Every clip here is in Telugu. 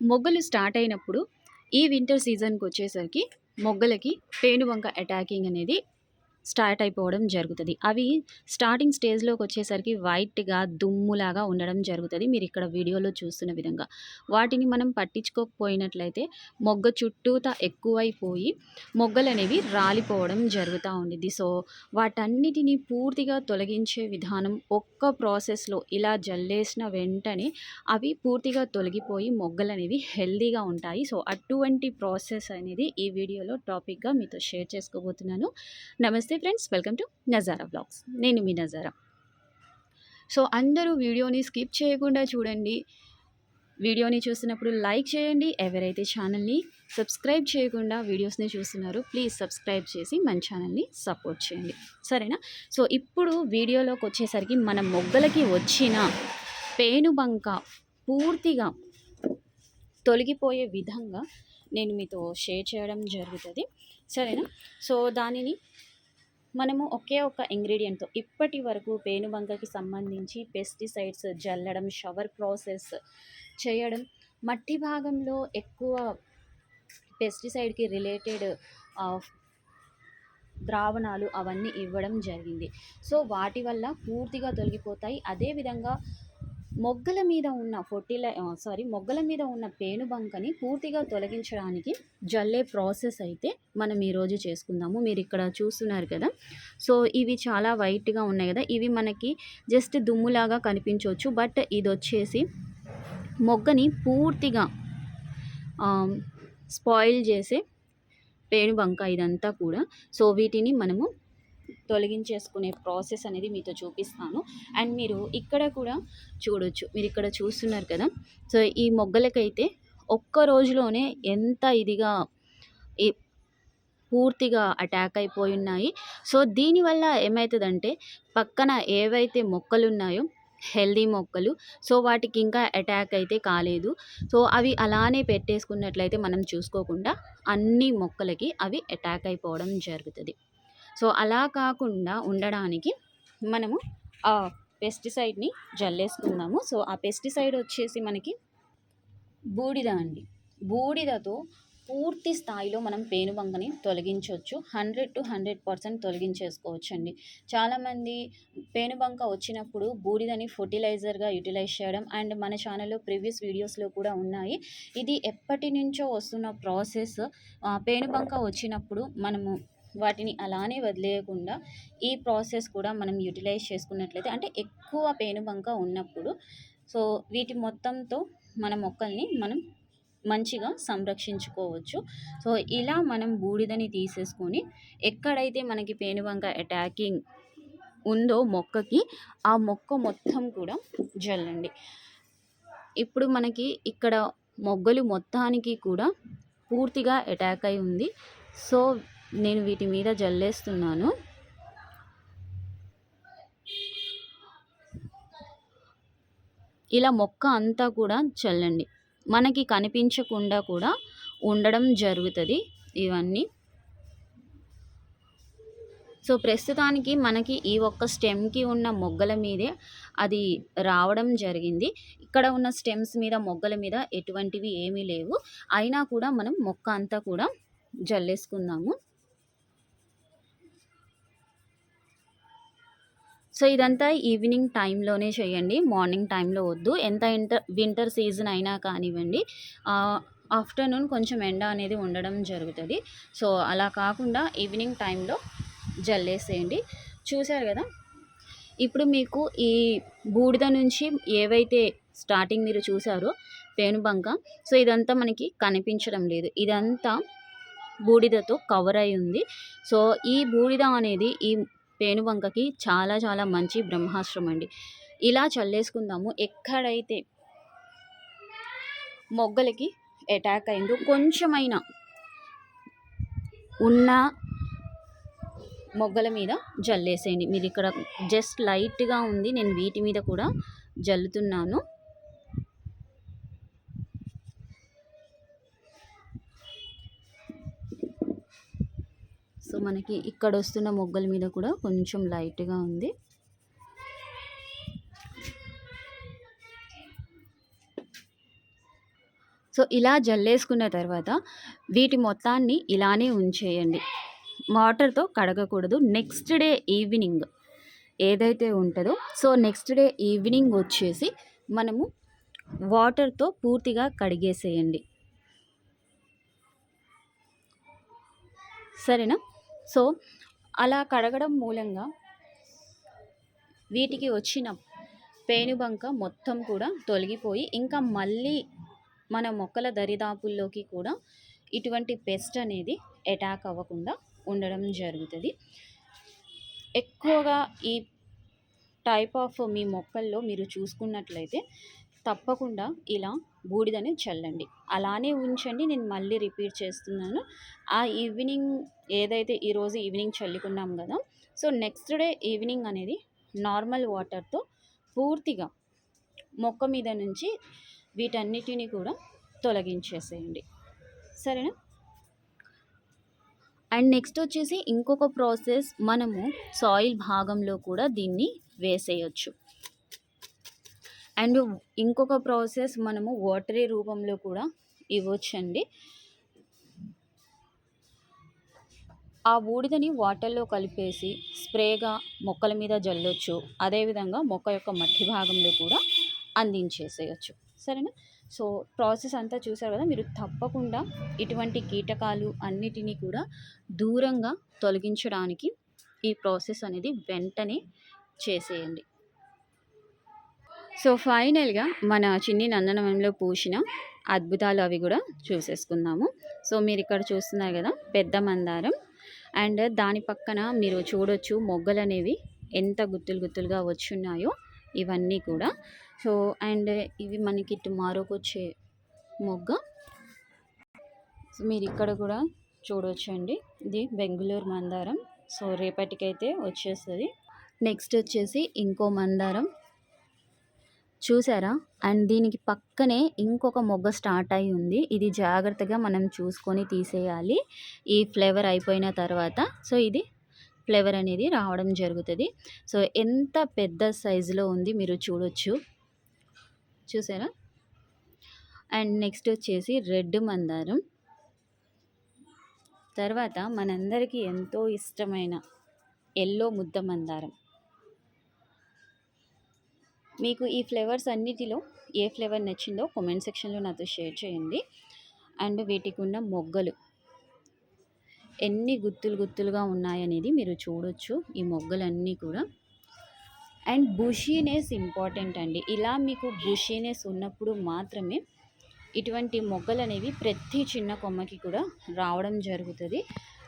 మొగ్గలు స్టార్ట్ అయినప్పుడు ఈ వింటర్ సీజన్కి వచ్చేసరికి మొగ్గలకి పేనుబంక అటాకింగ్ అనేది స్టార్ట్ అయిపోవడం జరుగుతుంది. అవి స్టార్టింగ్ స్టేజ్లోకి వచ్చేసరికి వైట్గా దుమ్ములాగా ఉండడం జరుగుతుంది. మీరు ఇక్కడ వీడియోలో చూస్తున్న విధంగా. వాటిని మనం పట్టించుకోకపోయినట్లయితే మొగ్గ చుట్టూత ఎక్కువైపోయి మొగ్గలు అనేవి రాలిపోవడం జరుగుతూ ఉండిద్ది. సో వాటన్నిటిని పూర్తిగా తొలగించే విధానం ఒక్క ప్రాసెస్లో ఇలా జల్లేసిన వెంటనే అవి పూర్తిగా తొలగిపోయి మొగ్గలు అనేవి హెల్దీగా ఉంటాయి. సో అటువంటి ప్రాసెస్ అనేది ఈ వీడియోలో టాపిక్గా మీతో షేర్ చేసుకోబోతున్నాను. నమస్తే friends welcome to Nazara vlogs నేను మీ నజారా సో అందరూ వీడియోని స్కిప్ చేయకుండా చూడండి. వీడియోని చూసినప్పుడు లైక్ చేయండి. ఎవరైతే ఛానల్ని సబ్స్క్రైబ్ చేయకుండా వీడియోస్ని చూస్తున్నారో ప్లీజ్ సబ్స్క్రైబ్ చేసి మన ఛానల్ని సపోర్ట్ చేయండి. సరేనా? సో ఇప్పుడు వీడియోలోకి వచ్చేసరికి మన మొగ్గలకి వచ్చిన పేనుబంక పూర్తిగా తొలగిపోయే విధంగా నేను మీతో షేర్ చేయడం జరుగుతుంది. సరేనా? సో దానిని మనము ఒకే ఒక ఇంగ్రీడియంట్తో ఇప్పటి వరకు పేనుబంకకి సంబంధించి పెస్టిసైడ్స్ జల్లడం షవర్ ప్రాసెస్ చేయడం మట్టి భాగంలో ఎక్కువ పెస్టిసైడ్కి రిలేటెడ్ ద్రావణాలు అవన్నీ ఇవ్వడం జరిగింది. సో వాటి వల్ల పూర్తిగా తొలగిపోతాయి. అదేవిధంగా మొగ్గల మీద ఉన్న ఫొర్టిల సారీ మొగ్గల మీద ఉన్న పేనుబంకని పూర్తిగా తొలగించడానికి జల్లే ప్రాసెస్ అయితే మనం ఈరోజు చేసుకుందాము. మీరు ఇక్కడ చూస్తున్నారు కదా. సో ఇవి చాలా వైట్గా ఉన్నాయి కదా. ఇవి మనకి జస్ట్ దుమ్ములాగా కనిపించవచ్చు. బట్ ఇది వచ్చేసి మొగ్గని పూర్తిగా స్పాయిల్ చేసే పేనుబంక ఇదంతా కూడా. సో వీటిని మనము తొలగించేసుకునే ప్రాసెస్ అనేది మీతో చూపిస్తాను. అండ్ మీరు ఇక్కడ కూడా చూడొచ్చు. మీరు ఇక్కడ చూస్తున్నారు కదా. సో ఈ మొగ్గలకైతే ఒక్క రోజులోనే ఎంత ఇదిగా ఈ పూర్తిగా అటాక్ అయిపోయి ఉన్నాయి. సో దీనివల్ల ఏమవుతుందంటే పక్కన ఏవైతే మొక్కలు ఉన్నాయో హెల్దీ మొక్కలు సో వాటికి ఇంకా అటాక్ అయితే కాలేదు. సో అవి అలానే పెట్టేసుకున్నట్లయితే మనం చూసుకోకుండా అన్ని మొక్కలకి అవి అటాక్ అయిపోవడం జరుగుతుంది. సో అలా కాకుండా ఉండడానికి మనము ఆ పెస్టిసైడ్ని జల్లేసుకుందాము. సో ఆ పెస్టిసైడ్ వచ్చేసి మనకి బూడిద అండి. బూడిదతో పూర్తి స్థాయిలో మనం పేనుబంకని తొలగించవచ్చు హండ్రెడ్ టు హండ్రెడ్ పర్సెంట్ తొలగించేసుకోవచ్చు అండి చాలామంది పేనుబంక వచ్చినప్పుడు బూడిదని ఫర్టిలైజర్గా యూటిలైజ్ చేయడం అండ్ మన ఛానల్లో ప్రీవియస్ వీడియోస్లో కూడా ఉన్నాయి. ఇది ఎప్పటి నుంచో వస్తున్న ప్రాసెస్. పేనుబంక వచ్చినప్పుడు మనము వాటిని అలానే వదిలేయకుండా ఈ ప్రాసెస్ కూడా మనం యూటిలైజ్ చేసుకున్నట్లయితే అంటే ఎక్కువ పేనుబంక ఉన్నప్పుడు సో వీటి మొత్తంతో మన మొక్కల్ని మనం మంచిగా సంరక్షించుకోవచ్చు. సో ఇలా మనం బూడిదని తీసేసుకొని ఎక్కడైతే మనకి పేనుబంక అటాకింగ్ ఉందో మొక్కకి ఆ మొక్క మొత్తం కూడా జల్లండి. ఇప్పుడు మనకి ఇక్కడ మొగ్గలు మొత్తానికి కూడా పూర్తిగా అటాక్ అయి ఉంది. సో నేను వీటి మీద జల్లేస్తున్నాను. ఇలా మొక్క అంతా కూడా చల్లండి. మనకి కనిపించకుండా కూడా ఉండడం జరుగుతుంది ఇవన్నీ. సో ప్రస్తుతానికి మనకి ఈ ఒక్క స్టెమ్కి ఉన్న మొగ్గల మీదే అది రావడం జరిగింది. ఇక్కడ ఉన్న స్టెమ్స్ మీద మొగ్గల మీద ఎటువంటివి ఏమీ లేవు. అయినా కూడా మనం మొక్క అంతా కూడా జల్లేసుకుందాము. సో ఇదంతా ఈవినింగ్ టైంలోనే చేయండి. మార్నింగ్ టైంలో వద్దు. ఎంత ఇంటర్ వింటర్ సీజన్ అయినా కానివ్వండి ఆఫ్టర్నూన్ కొంచెం ఎండ అనేది ఉండడం జరుగుతుంది. సో అలా కాకుండా ఈవినింగ్ టైంలో జల్లేసేయండి. చూశారు కదా? ఇప్పుడు మీకు ఈ బూడిద నుంచి ఏవైతే స్టార్టింగ్ మీరు చూసారో పేనుబంక సో ఇదంతా మనకి కనిపించడం లేదు. ఇదంతా బూడిదతో కవర్ అయి ఉంది. సో ఈ బూడిద అనేది ఈ పేనుబంకకి చాలా చాలా మంచి బ్రహ్మాస్త్రం అండి ఇలా చల్లేసుకుందాము. ఎక్కడైతే మొగ్గలకి అటాక్ అయిందో కొంచెమైనా ఉన్న మొగ్గల మీద జల్లేసేయండి. మీరు ఇక్కడ జస్ట్ లైట్గా ఉంది. నేను వీటి మీద కూడా జల్లుతున్నాను. సో మనకి ఇక్కడ వస్తున్న మొగ్గల మీద కూడా కొంచెం లైట్గా ఉంది. సో ఇలా జల్లేసుకున్న తర్వాత వీటి మొత్తాన్ని ఇలానే ఉంచేయండి. వాటర్తో కడగకూడదు. నెక్స్ట్ డే ఈవినింగ్ ఏదైతే ఉంటుందో సో నెక్స్ట్ డే ఈవినింగ్ వచ్చేసి మనము వాటర్తో పూర్తిగా కడిగేసేయండి. సరేనా? సో అలా కడగడం మూలంగా వీటికి వచ్చిన పేనుబంక మొత్తం కూడా తొలగిపోయి ఇంకా మళ్ళీ మన మొక్కల దరిదాపుల్లోకి కూడా ఇటువంటి పెస్ట్ అనేది అటాక్ అవ్వకుండా ఉండడం జరుగుతుంది. ఎక్కువగా ఈ టైప్ ఆఫ్ మీ మొక్కల్లో మీరు చూసుకున్నట్లయితే తప్పకుండా ఇలా బూడిదని చల్లండి. అలానే ఉంచండి. నేను మళ్ళీ రిపీట్ చేస్తున్నాను. ఆ ఈవినింగ్ ఏదైతే ఈరోజు ఈవినింగ్ చల్లుకున్నాం కదా సో నెక్స్ట్ డే ఈవినింగ్ అనేది నార్మల్ వాటర్తో పూర్తిగా మొక్క మీద నుంచి వీటన్నిటిని కూడా తొలగించేసేయండి. సరేనా? అండ్ నెక్స్ట్ వచ్చేసి ఇంకొక ప్రాసెస్ మనము సాయిల్ భాగంలో కూడా దీన్ని వేసేయచ్చు. అండ్ ఇంకొక ప్రాసెస్ మనము వాటరీ రూపంలో కూడా ఇవ్వచ్చండి. ఆ బూడిదని వాటర్లో కలిపేసి స్ప్రేగా మొక్కల మీద జల్లొచ్చు. అదేవిధంగా మొక్క యొక్క మట్టి భాగంలో కూడా అందించేసేయచ్చు. సరేనా? సో ప్రాసెస్ అంతా చూసారు కదా మీరు తప్పకుండా ఇటువంటి కీటకాలు అన్నిటినీ కూడా దూరంగా తొలగించడానికి ఈ ప్రాసెస్ అనేది వెంటనే చేసేయండి. సో ఫైనల్గా మన చిన్ని నందనవనంలో పూసిన అద్భుతాలు అవి కూడా చూసేసుకుందాము. సో మీరు ఇక్కడ చూస్తున్నారు కదా పెద్ద మందారం. అండ్ దాని పక్కన మీరు చూడొచ్చు మొగ్గలు అనేవి ఎంత గుత్తులు గుత్తులుగా వచ్చున్నాయో ఇవన్నీ కూడా. సో అండ్ ఇవి మనకి టుమారోకి వచ్చే మొగ్గ. సో మీరు ఇక్కడ కూడా చూడొచ్చండి. ఇది బెంగళూరు మందారం. సో రేపటికైతే వచ్చేస్తుంది. నెక్స్ట్ వచ్చేసి ఇంకో మందారం. చూసారా? అండ్ దీనికి పక్కనే ఇంకొక మొగ్గ స్టార్ట్ అయి ఉంది. ఇది జాగ్రత్తగా మనం చూసుకొని తీసేయాలి. ఈ ఫ్లేవర్ అయిపోయిన తర్వాత సో ఇది ఫ్లేవర్ అనేది రావడం జరుగుతుంది. సో ఎంత పెద్ద సైజులో ఉంది మీరు చూడొచ్చు. చూసారా? అండ్ నెక్స్ట్ వచ్చేసి రెడ్ మందారం. తర్వాత మనందరికీ ఎంతో ఇష్టమైన ఎల్లో ముద్ద మందారం. మీకు ఈ ఫ్లేవర్స్ అన్నిటిలో ఏ ఫ్లేవర్ నచ్చిందో కామెంట్ సెక్షన్లో నాతో షేర్ చేయండి. అండ్ వీటికి ఉన్న మొగ్గలు. ఎన్ని గుత్తులు గుత్తులుగా ఉన్నాయనేది మీరు చూడొచ్చు. ఈ మొగ్గలన్నీ కూడా. అండ్ బుషీనెస్ ఇంపార్టెంట్ అండి. ఇలా మీకు బుషీనెస్ ఉన్నప్పుడు మాత్రమే ఇటువంటి మొగ్గలు అనేవి ప్రతి చిన్న కొమ్మకి కూడా రావడం జరుగుతుంది.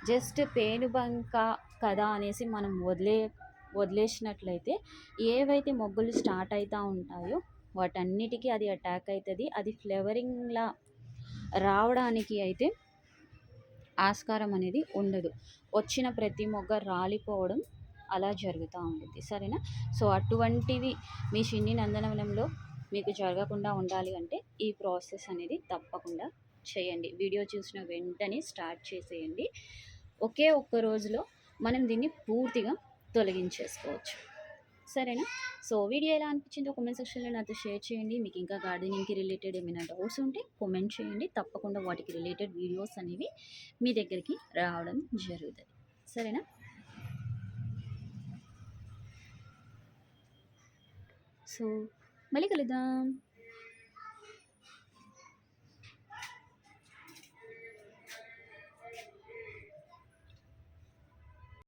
జస్ట్ పేనుబంక కదా అనేసి మనం వదిలే వదిలేసినట్లయితే ఏవైతే మొగ్గలు స్టార్ట్ అవుతూ ఉంటాయో వాటన్నిటికీ అది అటాక్ అవుతుంది అది ఫ్లేవరింగ్లా రావడానికి అయితే ఆస్కారం అనేది ఉండదు. వచ్చిన ప్రతి మొగ్గ రాలిపోవడం అలా జరుగుతూ ఉంటుంది సరేనా? సో అటువంటివి మీ చిన్ని నందనవనంలో మీకు జరగకుండా ఉండాలి అంటే ఈ ప్రాసెస్ అనేది తప్పకుండా చేయండి. వీడియో చూసిన వెంటనే స్టార్ట్ చేసేయండి. ఒకే ఒక్క రోజులో మనం దీన్ని పూర్తిగా తొలగించేసుకోవచ్చు. సరేనా? సో వీడియో ఎలా అనిపించిందో కామెంట్ సెక్షన్లో నాతో షేర్ చేయండి. మీకు ఇంకా గార్డెనింగ్కి రిలేటెడ్ ఏమైనా డౌట్స్ ఉంటే కామెంట్ చేయండి. తప్పకుండా వాటికి రిలేటెడ్ వీడియోస్ అనేవి మీ దగ్గరికి రావడం జరుగుతుంది. సరేనా? సో మళ్ళీ కలుద్దాం.